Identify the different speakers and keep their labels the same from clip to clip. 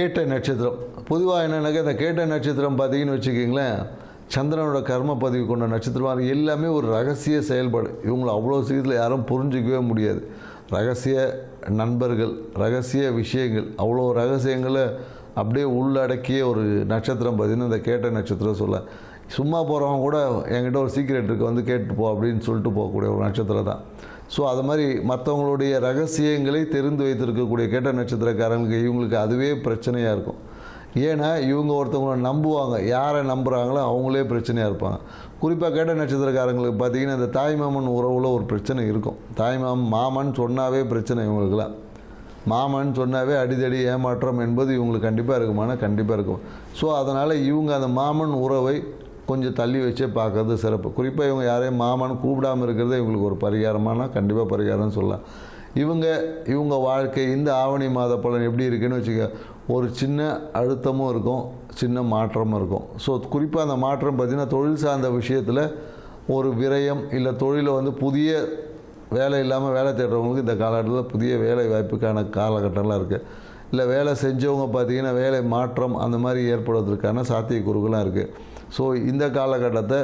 Speaker 1: கேட்ட நட்சத்திரம். பொதுவாக என்னென்னாக்கா இந்த கேட்ட நட்சத்திரம் பார்த்தீங்கன்னு வச்சுக்கிங்களேன் சந்திரனோட கர்ம பதிவு கொண்ட நட்சத்திரம். எல்லாமே ஒரு ரகசிய செயல்பாடு. இவங்களை அவ்வளோ சீக்கிரத்தில் யாரும் புரிஞ்சிக்கவே முடியாது. ரகசிய நண்பர்கள் ரகசிய விஷயங்கள் அவ்வளோ ரகசியங்களை அப்படியே உள்ளடக்கிய ஒரு நட்சத்திரம் பார்த்தீங்கன்னா இந்த கேட்ட நட்சத்திரம் சொல்ல. சும்மா போகிறவங்க கூட என்கிட்ட ஒரு சீக்ரெட் இருக்குது வந்து கேட்டு போ அப்படின்னு சொல்லிட்டு போகக்கூடிய ஒரு நட்சத்திரம் தான். ஸோ அது மாதிரி மற்றவங்களுடைய ரகசியங்களை தெரிந்து வைத்திருக்கக்கூடிய கேட்ட நட்சத்திரக்காரங்களுக்கு இவங்களுக்கு அதுவே பிரச்சனையாக இருக்கும். ஏன்னா இவங்க ஒருத்தவங்கள நம்புவாங்க. யாரை நம்புகிறாங்களோ அவங்களே பிரச்சனையாக இருப்பாங்க. குறிப்பாக கேட்ட நட்சத்திரக்காரங்களுக்கு பார்த்தீங்கன்னா இந்த தாய்மாமன் உறவில் ஒரு பிரச்சனை இருக்கும். தாய்மாமன் மாமன் சொன்னாவே பிரச்சனை இவங்களுக்குலாம் மாமன் சொன்னாவே அடிதடி ஏமாற்றம் என்பது இவங்களுக்கு கண்டிப்பாக இருக்குமானா கண்டிப்பாக இருக்கும். ஸோ அதனால் இவங்க அந்த மாமன் உறவை கொஞ்சம் தள்ளி வச்சே பார்க்கறது சிறப்பு. குறிப்பாக இவங்க யாரையும் மாமான்னு கூப்பிடாமல் இருக்கிறது இவங்களுக்கு ஒரு பரிகாரமானா கண்டிப்பாக பரிகாரம்னு சொல்லலாம். இவங்க இவங்க வாழ்க்கை இந்த ஆவணி மாத பலன் எப்படி இருக்குன்னு வச்சுக்க ஒரு சின்ன அழுத்தமும் இருக்கும் சின்ன மாற்றமும் இருக்கும். ஸோ குறிப்பாக அந்த மாற்றம் பார்த்திங்கன்னா தொழில் சார்ந்த விஷயத்தில் ஒரு விரயம் இல்லை தொழிலை வந்து புதிய வேலை இல்லாமல் வேலை தேடுறவங்களுக்கு இந்த காலகட்டத்தில் புதிய வேலை வாய்ப்புக்கான காலகட்டம்லாம் இருக்குது இல்லை வேலை செஞ்சவங்க பார்த்தீங்கன்னா வேலை மாற்றம் அந்த மாதிரி ஏற்படுவதற்கான சாத்தியக்கூறுகளாக இருக்குது ஸோ இந்த காலகட்டத்தை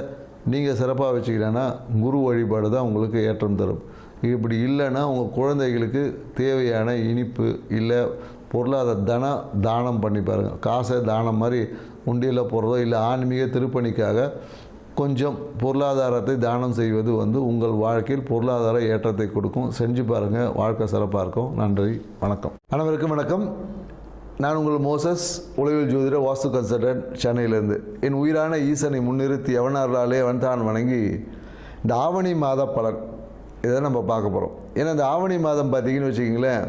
Speaker 1: நீங்கள் சிறப்பாக வச்சுக்கிட்டேன்னா குரு வழிபாடு தான் உங்களுக்கு ஏற்றம் தரும். இப்படி இல்லைன்னா உங்கள் குழந்தைகளுக்கு தேவையான இனிப்பு இல்லை பொருளாதார தன தானம் பண்ணி பாருங்கள் காசை தானம் மாதிரி உண்டியில் போடுறதோ இல்லை ஆன்மீக திருப்பணிக்காக கொஞ்சம் பொருளாதாரத்தை தானம் செய்வது வந்து உங்கள் வாழ்க்கையில் பொருளாதார ஏற்றத்தை கொடுக்கும். செஞ்சு பாருங்கள் வாழ்க்கை சிறப்பாக இருக்கும். நன்றி. வணக்கம். அனைவருக்கும் வணக்கம். நான் உங்கள் மோசஸ் உளவில் ஜோதிட வாஸ்து கன்சல்டன்ட் சென்னையிலேருந்து. என் உயிரான ஈசனை முன்னிறுத்தி எவனார்களாலே அவன் தான் வணங்கி இந்த ஆவணி மாத பலன். இதை நம்ம பார்க்க போகிறோம் ஏன்னா இந்த ஆவணி மாதம் பார்த்தீங்கன்னு வச்சுக்கிங்களேன்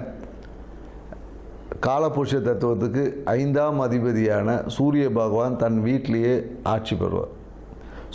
Speaker 1: காலபுருஷ தத்துவத்துக்கு ஐந்தாம் அதிபதியான சூரிய பகவான் தன் வீட்டிலேயே ஆட்சி பெறுவார்.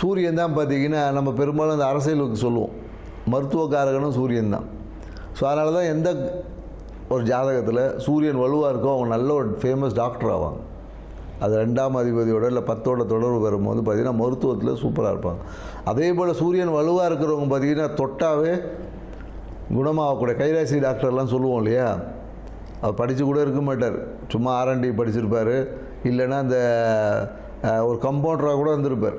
Speaker 1: சூரியன் தான் பார்த்தீங்கன்னா நம்ம பெரும்பாலும் அந்த அரசியலுக்கு சொல்லுவோம். மருத்துவக்காரகனும் சூரியன் தான். ஸோ அதனால தான் எந்த ஒரு ஜாதகத்தில் சூரியன் வலுவாக இருக்கோ அவங்க நல்ல ஒரு ஃபேமஸ் டாக்டர் ஆவாங்க. அது ரெண்டாம் அதிபதியோட இல்லை பத்தோட தொடர்பு வரும்போது பார்த்திங்கன்னா மருத்துவத்தில் சூப்பராக இருப்பாங்க. அதே போல் சூரியன் வலுவாக இருக்கிறவங்க பார்த்திங்கன்னா தொட்டாவே குணமாகக்கூடிய கைராசி டாக்டர்லாம் சொல்லுவோம் இல்லையா? அவர் படித்து கூட இருக்க மாட்டார். சும்மா ஆர்என்டி படிச்சிருப்பார். இல்லைன்னா அந்த ஒரு கம்பவுண்டராக கூட வந்திருப்பார்.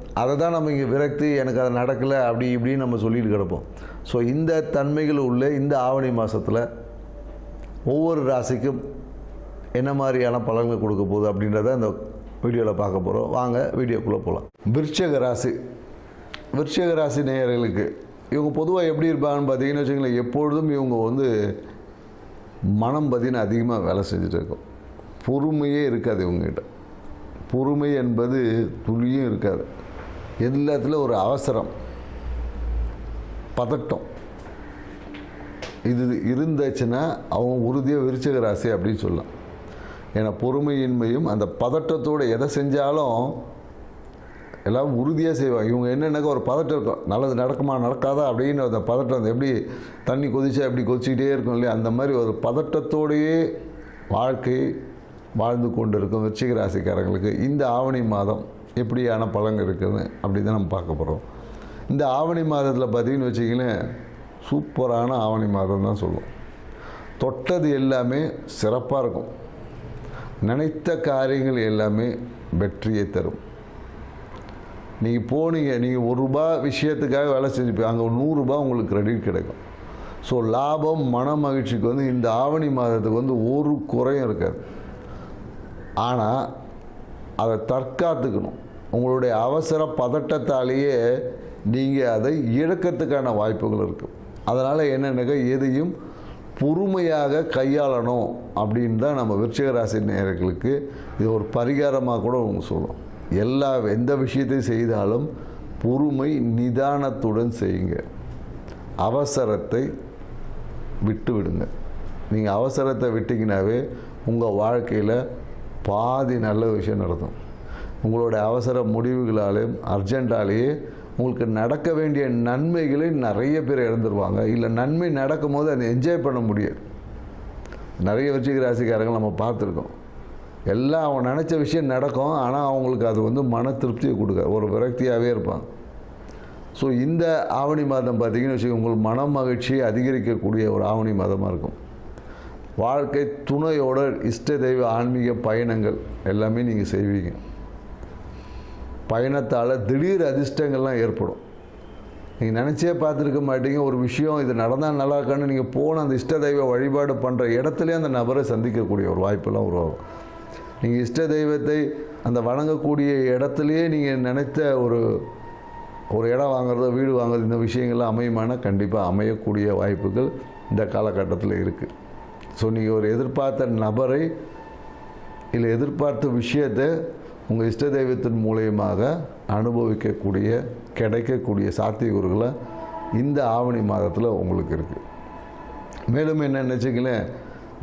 Speaker 1: அதை தான் நம்ம இங்கே விரக்தி எனக்கு அது நடக்கலை அப்படி இப்படின்னு நம்ம சொல்லிட்டு கிடப்போம். ஸோ இந்த தன்மைகள் உள்ள இந்த ஆவணி மாதத்தில் ஒவ்வொரு ராசிக்கும் என்ன மாதிரியான பலன்கள் கொடுக்க போகுது அப்படின்றத இந்த வீடியோவில் பார்க்க போகிறோம் வாங்க வீடியோக்குள்ளே போகலாம் விருட்சக ராசி. விருட்சக ராசி நேயர்களுக்கு இவங்க பொதுவாக எப்படி இருப்பாங்கன்னு பார்த்தீங்கன்னு வச்சுங்களேன் எப்பொழுதும் இவங்க வந்து மனம் பார்த்தீங்கன்னா அதிகமாக வேலை செஞ்சுட்டு இருக்கும். பொறுமையே இருக்காது இவங்ககிட்ட பொறுமை என்பது துளியும் இருக்காது. எல்லாத்துலேயும் ஒரு அவசரம். பதட்டம். இது இருந்துச்சுன்னா அவங்க உறுதியாக விருச்சக ராசி அப்படின்னு சொல்லலாம். ஏன்னா பொறுமையின்மையும் அந்த பதட்டத்தோடு எதை செஞ்சாலும் எல்லாம் உறுதியாக செய்வாங்க. இவங்க என்னென்னாக்கா ஒரு பதட்டம் இருக்கும். நல்லது நடக்குமா நடக்காதா அப்படின்னு அந்த பதட்டம் எப்படி தண்ணி கொதிச்சா எப்படி கொதிச்சிக்கிட்டே இருக்கும் இல்லையா? அந்த மாதிரி ஒரு பதட்டத்தோடையே வாழ்க்கை வாழ்ந்து கொண்டு இருக்கும் விருச்சிக ராசிக்காரங்களுக்கு இந்த ஆவணி மாதம். எப்படியான பலன் இருக்குதுன்னு அப்படி தான் நம்ம பார்க்க போகிறோம் இந்த ஆவணி மாதத்தில் பார்த்தீங்கன்னு வச்சிங்களேன் சூப்பரான ஆவணி மாதம் தான் சொல்லுவோம். தொட்டது எல்லாமே சிறப்பாக இருக்கும். நினைத்த காரியங்கள் எல்லாமே வெற்றியை தரும். நீங்கள் போனீங்க நீங்கள் ஒரு ரூபா விஷயத்துக்காக வேலை செஞ்சுப்பீங்க அங்கே நூறுரூபா உங்களுக்கு கிரெடிட் கிடைக்கும். ஸோ லாபம் மன மகிழ்ச்சிக்கு வந்து இந்த ஆவணி மாதத்துக்கு வந்து ஒரு குறையும் இருக்காது. ஆனால் அதை தற்காத்துக்கணும். உங்களுடைய அவசர பதட்டத்தாலேயே நீங்கள் அதை இழக்கிறதுக்கான வாய்ப்புகள் இருக்குது அதனால் என்னென்னக்கா எதையும் பொறுமையாக கையாளணும் அப்படின்னு தான் நம்ம விருச்சிகராசி ராசி நேயர்களுக்கு இது ஒரு பரிகாரமாக கூட அவங்க சொல்லும் எல்லா எந்த விஷயத்தையும் செய்தாலும் பொறுமை நிதானத்துடன் செய்யுங்க. அவசரத்தை விட்டு விடுங்க நீங்கள் அவசரத்தை விட்டிங்கனாவே உங்கள் வாழ்க்கையில் பாதி நல்ல விஷயம் நடக்கும். உங்களோட அவசர முடிவுகளாலேயும் அர்ஜென்ட்டாலேயே உங்களுக்கு நடக்க வேண்டிய நன்மைகளை நிறைய பேர் இழந்துருவாங்க. இல்லை நன்மை நடக்கும் போது அதை என்ஜாய் பண்ண முடியாது. நிறைய விருச்சிக ராசிக்காரங்க நம்ம பார்த்துருக்கோம். எல்லாம் அவன் நினச்ச விஷயம் நடக்கும் ஆனால் அவங்களுக்கு அது வந்து மன திருப்தியை கொடுக்க ஒரு விரக்தியாகவே இருப்பாங்க. ஸோ இந்த ஆவணி மாதம் பார்த்தீங்கன்னு வச்சுக்கோங்க உங்கள் மன மகிழ்ச்சியை அதிகரிக்கக்கூடிய ஒரு ஆவணி மாதமாக இருக்கும். வாழ்க்கை துணையோட இஷ்ட தெய்வ ஆன்மீக பயணங்கள் எல்லாமே நீங்கள் செய்வீங்க. பயணத்தால் திடீர் அதிர்ஷ்டங்கள்லாம் ஏற்படும். நீங்கள் நினச்சே பார்த்துருக்க மாட்டீங்க ஒரு விஷயம் இது நடந்தால் நல்லா இருக்கான்னு நீங்கள் போன அந்த இஷ்ட தெய்வ வழிபாடு பண்ணுற இடத்துலையே அந்த நபரை சந்திக்கக்கூடிய ஒரு வாய்ப்பெல்லாம் உருவாகும். நீங்கள் இஷ்ட தெய்வத்தை அந்த வணங்கக்கூடிய இடத்துலையே நீங்கள் நினைத்த ஒரு ஒரு இடம் வாங்குறதோ வீடு வாங்குறது இந்த விஷயங்கள்லாம் அமையுமானால் கண்டிப்பாக அமையக்கூடிய வாய்ப்புகள் இந்த காலகட்டத்தில் இருக்குது ஸோ நீங்கள் ஒரு எதிர்பார்த்த நபரை இல்லை எதிர்பார்த்த விஷயத்தை உங்கள் இஷ்ட தெய்வத்தின் மூலியமாக அனுபவிக்கக்கூடிய கிடைக்கக்கூடிய சாத்தியக்கூறுகளை இந்த ஆவணி மாதத்தில் உங்களுக்கு இருக்குது மேலும் என்ன நினச்சிங்களேன்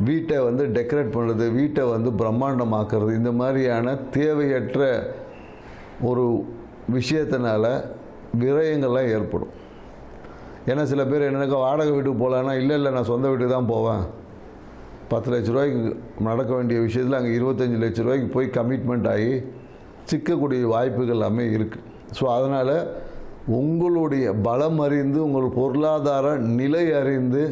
Speaker 1: வீட்டை வந்து டெக்கரேட் பண்ணுறது வீட்டை வந்து பிரம்மாண்டமாக்குறது இந்த மாதிரியான தேவையற்ற ஒரு விஷயத்தினால விரயங்கள்லாம் ஏற்படும். ஏன்னா சில பேர் என்னக்கா வாடகை வீட்டுக்கு போகலான்னா இல்லை இல்லை நான் சொந்த வீட்டுக்கு தான் போவேன். பத்து லட்ச ரூபாய்க்கு நடக்க வேண்டிய விஷயத்தில் அங்கே இருபத்தஞ்சி லட்ச ரூபாய்க்கு போய் கமிட்மெண்ட் ஆகி சிக்கக்கூடிய வாய்ப்புகள் எல்லாமே இருக்குது ஸோ அதனால் உங்களுடைய பலம் அறிந்து உங்கள் பொருளாதார நிலை அறிந்து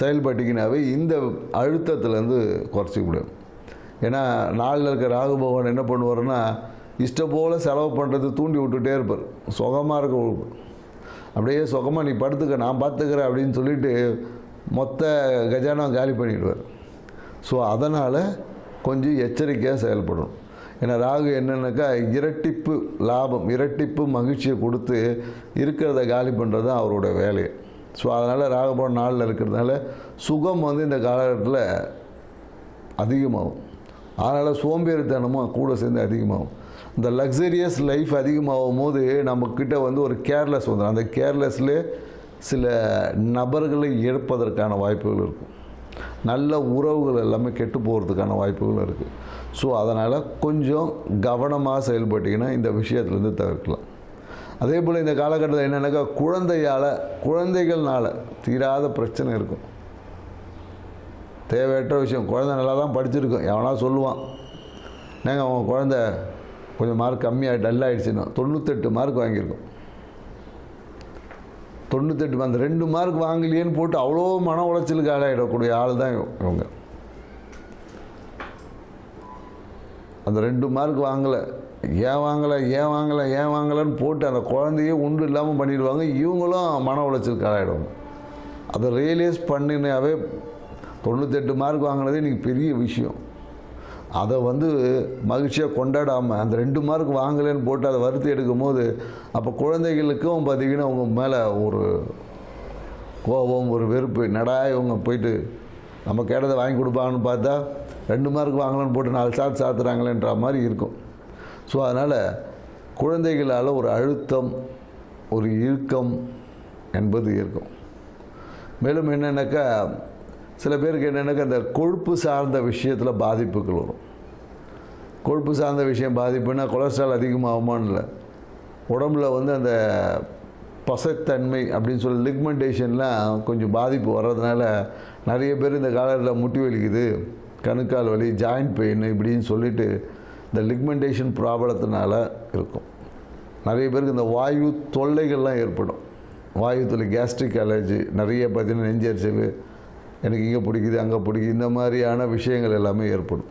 Speaker 1: செயல்பட்டிங்கனாவே இந்த அழுத்தத்துலேருந்து குறைச்சிக்க முடியும் ஏன்னா நாளில் இருக்க ராகு பகவான் என்ன பண்ணுவார்னா இஷ்டம் போல் செலவு பண்ணுறது தூண்டி விட்டுட்டே இருப்பார். சுகமாக இருக்க அப்படியே சுகமாக நீ படுத்துக்க நான் பார்த்துக்கிறேன் அப்படின்னு சொல்லிட்டு மொத்த கஜானா காலி பண்ணிடுவார். ஸோ அதனால் கொஞ்சம் எச்சரிக்கையாக செயல்படணும். ஏன்னா ராகு என்னென்னாக்கா இரட்டிப்பு லாபம் இரட்டிப்பு மகிழ்ச்சியை கொடுத்து இருக்கிறத காலி பண்ணுறது தான் அவரோட வேலையை ஸோ அதனால் ராகபவன் நாளில் இருக்கிறதுனால சுகம் வந்து இந்த காலகட்டத்தில் அதிகமாகும். அதனால் சோம்பேறித்தனமும் கூட சேர்ந்து அதிகமாகும். இந்த லக்ஸரியஸ் லைஃப் அதிகமாகும் போது நம்மக்கிட்ட வந்து ஒரு கேர்லெஸ் வந்துடும் அந்த கேர்லெஸ்லேயே சில நபர்களை இழப்பதற்கான வாய்ப்புகள் இருக்கும். நல்ல உறவுகள் எல்லாமே கெட்டு போகிறதுக்கான வாய்ப்புகள் இருக்குது ஸோ அதனால் கொஞ்சம் கவனமாக செயல்பட்டிங்கன்னா இந்த விஷயத்துலேருந்து தவிர்க்கலாம். அதே போல் இந்த காலகட்டத்தில் என்னென்னாக்கா குழந்தையால் குழந்தைகள்னால தீராத பிரச்சனை இருக்கும். தேவையற்ற விஷயம். குழந்தை நல்லா தான் படிச்சிருக்கும். எவனா சொல்லுவான் ஏங்க அவன் குழந்தை கொஞ்சம் மார்க் கம்மியாக டல் ஆகிடுச்சுன்னா தொண்ணூத்தெட்டு மார்க் வாங்கியிருக்கோம். தொண்ணூத்தெட்டு அந்த ரெண்டு மார்க் வாங்கலையேன்னு போட்டு அவ்வளோ மன உளைச்சலுக்கு ஆளாயிடக்கூடிய ஆள் தான் இவங்க. அந்த ரெண்டு மார்க் வாங்கலை. ஏன் வாங்கலை ஏன் வாங்கலை ஏன் வாங்கலைன்னு போட்டு அந்த குழந்தையே ஒன்றும் இல்லாமல் பண்ணிடுவாங்க. இவங்களும் மன உளைச்சலுக்கு ஆளாயிடுவாங்க. அதை ரியலைஸ் பண்ணினாவே தொண்ணூத்தெட்டு மார்க் வாங்கினதே இன்றைக்கி பெரிய விஷயம். அதை வந்து மகிழ்ச்சியாக கொண்டாடாமல் அந்த ரெண்டு மார்க் வாங்கலைன்னு போட்டு அதை வருத்தி எடுக்கும் போது அப்போ குழந்தைகளுக்கும் பார்த்திங்கன்னா அவங்க மேலே ஒரு கோபம் ஒரு வெறுப்பு நடா இவங்க போயிட்டு நம்ம கேட்டதை வாங்கி கொடுப்பாங்கன்னு பார்த்தா ரெண்டு மார்க் வாங்கலான்னு போட்டு நாலு சாத்து சாத்துறாங்களேன்ற மாதிரி இருக்கும். ஸோ அதனால் குழந்தைகளால் ஒரு அழுத்தம் ஒரு இறுக்கம் என்பது இருக்கும். மேலும் என்னென்னாக்கா சில பேருக்கு என்னென்னாக்கா அந்த கொழுப்பு சார்ந்த விஷயத்தில் பாதிப்புகள் வரும். கொழுப்பு சார்ந்த விஷயம் பாதிப்புனா கொலஸ்ட்ரால் அதிகமாகுமான்னு இல்லை உடம்புல வந்து அந்த பசத்தன்மை அப்படின்னு சொல்லி லிக்மெண்டேஷன்லாம் கொஞ்சம் பாதிப்பு வர்றதுனால நிறைய பேர் இந்த காலத்தில் முட்டி வலிக்குது கணுக்கால் வலி ஜாயிண்ட் பெயின் இப்படின்னு சொல்லிட்டு இந்த லிக்மெண்டேஷன் ப்ராப்ளத்தினால இருக்கும். நிறைய பேருக்கு இந்த வாயு தொல்லைகள்லாம் ஏற்படும். வாயு தொல்லை கேஸ்ட்ரிக் அலர்ஜி நிறைய பார்த்தீங்கன்னா நெஞ்சரிச்சல் எனக்கு இங்கே பிடிக்குது அங்கே பிடிக்குது இந்த மாதிரியான விஷயங்கள் எல்லாமே ஏற்படும்.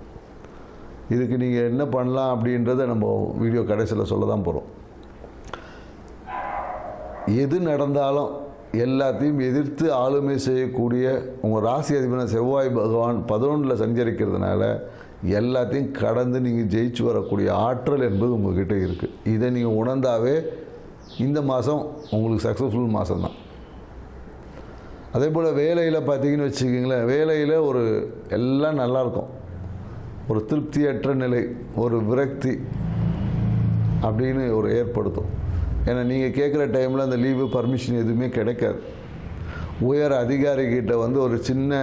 Speaker 1: இதுக்கு நீங்கள் என்ன பண்ணலாம் அப்படின்றத நம்ம வீடியோ கடைசியில் சொல்ல தான் போகிறோம் எது நடந்தாலும் எல்லாத்தையும் எதிர்த்து ஆளுமை செய்யக்கூடிய உங்கள் ராசி அதிபரான செவ்வாய் பகவான் பதினொன்றில் சஞ்சரிக்கிறதுனால எல்லாத்தையும் கடந்து நீங்கள் ஜெயிச்சு வரக்கூடிய ஆற்றல் என்பது உங்கள்கிட்ட இருக்குது இதை நீங்கள் உணர்ந்தாவே இந்த மாதம் உங்களுக்கு சக்ஸஸ்ஃபுல் மாதம்தான் அதே போல் வேலையில் பார்த்தீங்கன்னு வச்சுக்கிங்களேன் வேலையில் ஒரு எல்லாம் நல்லாயிருக்கும் ஒரு திருப்தியற்ற நிலை ஒரு விரக்தி அப்படின்னு ஒரு ஏற்படுத்தும். ஏன்னா நீங்கள் கேட்குற டைமில் அந்த லீவு பர்மிஷன் எதுவுமே கிடைக்காது. உயர் அதிகாரிகிட்ட வந்து ஒரு சின்ன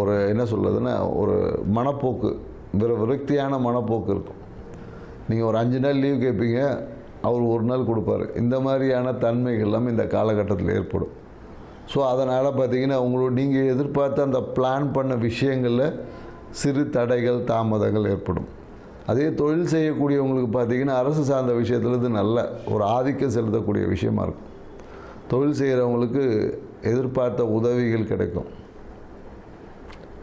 Speaker 1: ஒரு என்ன சொல்கிறதுன்னா ஒரு மனப்போக்கு விர விரக்தியான மனப்போக்கு இருக்கும். நீங்கள் ஒரு அஞ்சு நாள் லீவ் கேட்பீங்க அவர் ஒரு நாள் கொடுப்பாரு. இந்த மாதிரியான தன்மைகள் எல்லாமே இந்த காலகட்டத்தில் ஏற்படும். ஸோ அதனால் பார்த்தீங்கன்னா உங்களோட நீங்கள் எதிர்பார்த்த அந்த பிளான் பண்ண விஷயங்களில் சிறு தடைகள் தாமதங்கள் ஏற்படும். அதே தொழில் செய்யக்கூடியவங்களுக்கு பார்த்தீங்கன்னா அரசு சார்ந்த விஷயத்தில் இது நல்ல ஒரு ஆதிக்கம் செலுத்தக்கூடிய விஷயமா இருக்கும். தொழில் செய்கிறவங்களுக்கு எதிர்பார்த்த உதவிகள் கிடைக்கும்.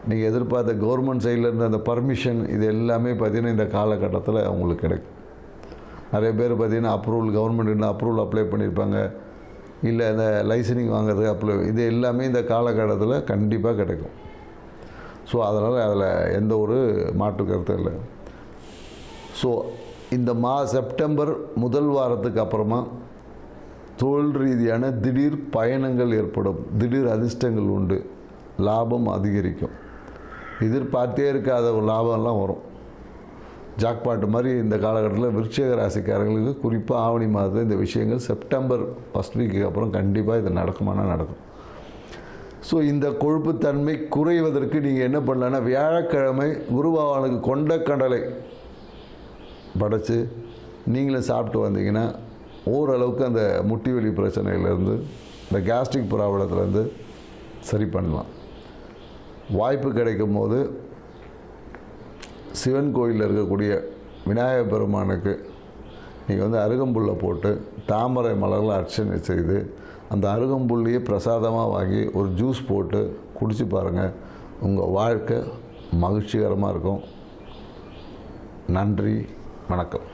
Speaker 1: நீங்கள் எதிர்பார்த்த கவர்மெண்ட் சைட்லேருந்து அந்த பர்மிஷன் இது எல்லாமே பார்த்தீங்கன்னா இந்த காலகட்டத்தில் அவங்களுக்கு கிடைக்கும். நிறைய பேர் பார்த்தீங்கன்னா அப்ரூவல் கவர்மெண்ட் அப்ரூவல் அப்ளை பண்ணியிருப்பாங்க. இல்லை இந்த லைசனிங் வாங்குறதுக்கு அப்ளை இது எல்லாமே இந்த காலகட்டத்தில் கண்டிப்பாக கிடைக்கும். ஸோ அதனால் அதில் எந்த ஒரு மாற்று கருத்தும் இல்லை. ஸோ இந்த மா செப்டம்பர் முதல் வாரத்துக்கு அப்புறமா தொழில் ரீதியான திடீர் பயணங்கள் ஏற்படும். திடீர் அதிர்ஷ்டங்கள் உண்டு. லாபம் அதிகரிக்கும். எதிர்பார்த்தே இருக்காத ஒரு லாபம்லாம் வரும். ஜாக்பாட்டு மாதிரி இந்த காலகட்டத்தில் விருட்சக ராசிக்காரங்களுக்கு குறிப்பாக ஆவணி மாதத்தில் இந்த விஷயங்கள் செப்டம்பர் ஃபஸ்ட் வீக்கு அப்புறம் கண்டிப்பாக இது நடக்குமானால் நடக்கும். ஸோ இந்த கொழுப்புத்தன்மை குறைவதற்கு நீங்கள் என்ன பண்ணலான்னா வியாழக்கிழமை குருபகவானுக்கு கொண்ட கடலை படைச்சு நீங்களும் சாப்பிட்டு வந்தீங்கன்னா ஓரளவுக்கு அந்த முட்டி வலி பிரச்சனையிலேருந்து இந்த கேஸ்ட்ரிக் ப்ராப்ளத்துலேருந்து சரி பண்ணலாம். வாய்ப்பு கிடைக்கும் போது சிவன் கோயிலில் இருக்கக்கூடிய விநாயகர் பெருமானுக்கு நீங்கள் வந்து அருகம்புல்லை போட்டு தாமரை மலரில் அர்ச்சனை செய்து அந்த அருகம்புள்ளியை பிரசாதமாக வாங்கி ஒரு ஜூஸ் போட்டு குடித்து பாருங்கள் உங்கள் வாழ்க்கை மகிழ்ச்சிகரமாக இருக்கும். நன்றி வணக்கம்.